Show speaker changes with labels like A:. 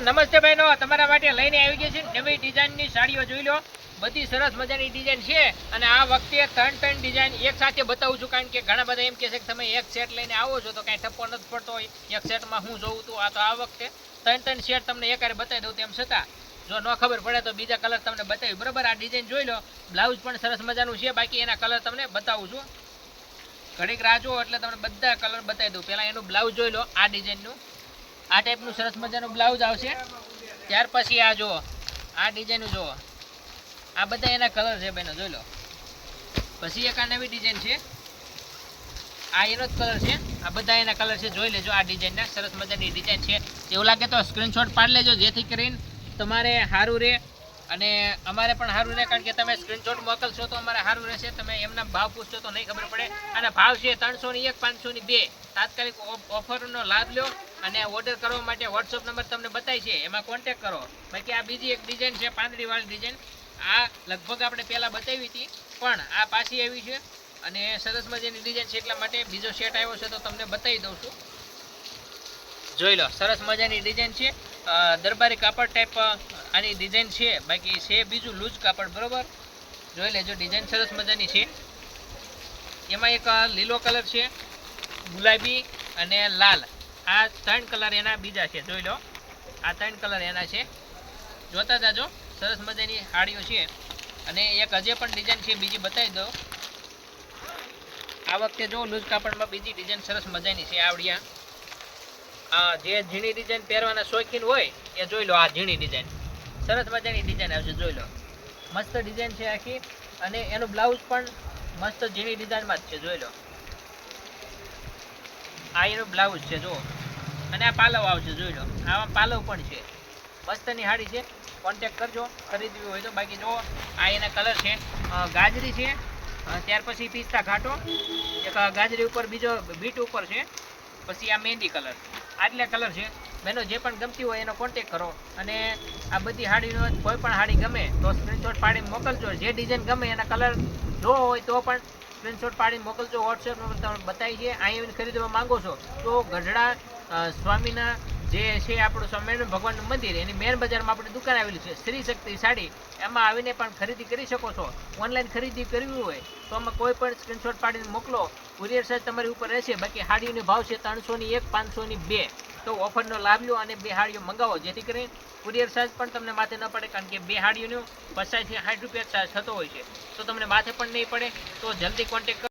A: નમસ્તે બહેનો, તમારા માટે લઈને આવી ગઈ છે નવી ડિઝાઇનની સાડીઓ જોઈ લો. બધી સરસ મજાની ડિઝાઇન છે અને આ વખતે ત્રણ ત્રણ ડિઝાઇન એક સાથે બતાવું છું કારણ કે ઘણા બધા એમ કહે છે કે તમે એક સેટ લઈને આવો છો તો કાંઈ ઠપ્પો નથી પડતો એક સેટમાં હું જોઉં તું આ તો આ વખતે ત્રણ ત્રણ સેટ તમને એકારે બતાવી દઉં તેમ છતાં, જો ન ખબર પડે તો બીજા કલર તમને બતાવી બરાબર, આ ડિઝાઇન જોઈ લો. બ્લાઉઝ પણ સરસ મજાનું છે, બાકી એના કલર તમને બતાવું છું. ઘડીક રાહ જુઓ એટલે તમને બધા કલર બતાવી દઉં. પહેલાં એનું બ્લાઉઝ જોઈ લો, આ ડિઝાઇનનું. આ ટાઈપનું સરસ મજાનું બ્લાઉઝ આવશે. ત્યાર પછી આ જુઓ, આ ડિઝાઇન જુઓ. આ બધા એના કલર છે બેનો, જોઈ લો. પછી એક આ નવી ડિઝાઇન છે. આ એનો જ કલર છે. આ બધા એના કલર છે, જોઈ લેજો આ ડિઝાઇનના સરસ મજાની ડિઝાઇન છે. એવું લાગે તો સ્ક્રીનશોટ પાડી લેજો, જેથી કરીને તમારે સારું રહે. અને અમારે પણ સારું રહે, કારણ કે તમે સ્ક્રીનશોટ મોકલશો તો અમારે સારું રહેશે. તમે એમના ભાવ પૂછશો તો નહીં ખબર પડે. અને ભાવ છે ત્રણસો ની એક, પાંચસો ની બે. તાત્કાલિક ઓફ- ઓફરનો લાભ લો. અને ઓર્ડર કરવા માટે વોટ્સઅપ નંબર તમને બતાવી છે, એમાં કોન્ટેક કરો. બાકી આ બીજી એક ડિઝાઇન છે, પાંદડીવાળી ડિઝાઇન આ લગભગ આપણે પહેલાં બતાવી હતી, પણ આ પાછી આવી છે અને સરસ મજાની ડિઝાઇન છે, એટલા માટે બીજો સેટ આવ્યો છે તો તમને બતાવી દઉં છું. જોઈ લો, સરસ મજાની ડિઝાઇન છે. દરબારી કાપડ ટાઈપ આની ડિઝાઇન છે, બાકી છે બીજું લૂઝ કાપડ, બરોબર? જોઈ લેજો ડિઝાઇન સરસ મજાની છે. એમાં એક લીલો કલર છે, ગુલાબી અને લાલ. આ ત્રણ કલર એના બીજા છે, જોઈ લો. આ ત્રણ કલર એના છે. જોતા જાજો, સરસ મજાની સાડીઓ છે. અને એક હજે પણ ડિઝાઇન છે, બીજી બતાવી દો આ વખતે જો લૂઝ કાપડમાં બીજી ડિઝાઇન સરસ મજાની છે, આવડિયા. જે ઝીણી ડિઝાઇન પહેરવાના શોખીન હોય, એ જોઈ લો, આ ઝીણી ડિઝાઇન સરસ મજાની ડિઝાઇન આવશે, જોઈ લો. મસ્ત ડિઝાઇન છે આખી. અને એનું બ્લાઉઝ પણ મસ્ત ઝીણી ડિઝાઇનમાં જ છે, જોઈ લો. આ એનું બ્લાઉઝ છે, જુઓ. અને આ પાલવ આવશે, જોઈ લો. આમાં પાલવ પણ છે. મસ્તની હાડી છે. કોન્ટેક કરજો, ખરીદવી હોય તો. બાકી જુઓ, આ એના કલર છે. ગાજરી છે. ત્યાર પછી પિસ્તા ઘાટો. એક ગાજરી ઉપર, બીજો બીટ ઉપર છે. પછી આ મહેંદી કલર આટલા કલર છે. બહેનો જે પણ ગમતી હોય એનો કોન્ટેક કરો. અને આ બધી હાડીનો કોઈ પણ હાડી ગમે તો સ્ક્રીનશોટ પાડીને મોકલજો. જે ડિઝાઇન ગમે એના કલર જો હોય તો પણ સ્ક્રીનશોટ પાડીને મોકલજો. વોટ્સએપ નંબર તમને બતાવી છે અહીં ખરીદવા માંગો છો તો ગઢડા સ્વામીના જે છે આપણું સ્વામિનારાયણ ભગવાનનું મંદિર, એની મેન બજારમાં આપણી દુકાન આવેલી છે, શ્રી શક્તિ સાડી. એમાં આવીને પણ ખરીદી કરી શકો છો. ઓનલાઈન ખરીદી કરવી હોય તો આમાં કોઈ પણ સ્ક્રીનશોટ પાડીને મોકલો. કુરિયર ચાર્જ તમારી ઉપર રહેશે, બાકી હાડીઓનો ભાવ છે ત્રણસોની એક, પાંચસોની બે. તો ઓફરનો લાભ લો અને બે હાડીઓ મંગાવો, જેથી કરીને કુરિયર ચાર્જ પણ તમને માથે ન પડે, કારણ કે બે હાડીઓનો પચાસથી સાઠ રૂપિયા ચાર્જ થતો હોય છે. તો તમને માથે પણ નહીં પડે, તો જલ્દી કોન્ટેક્ટ કરો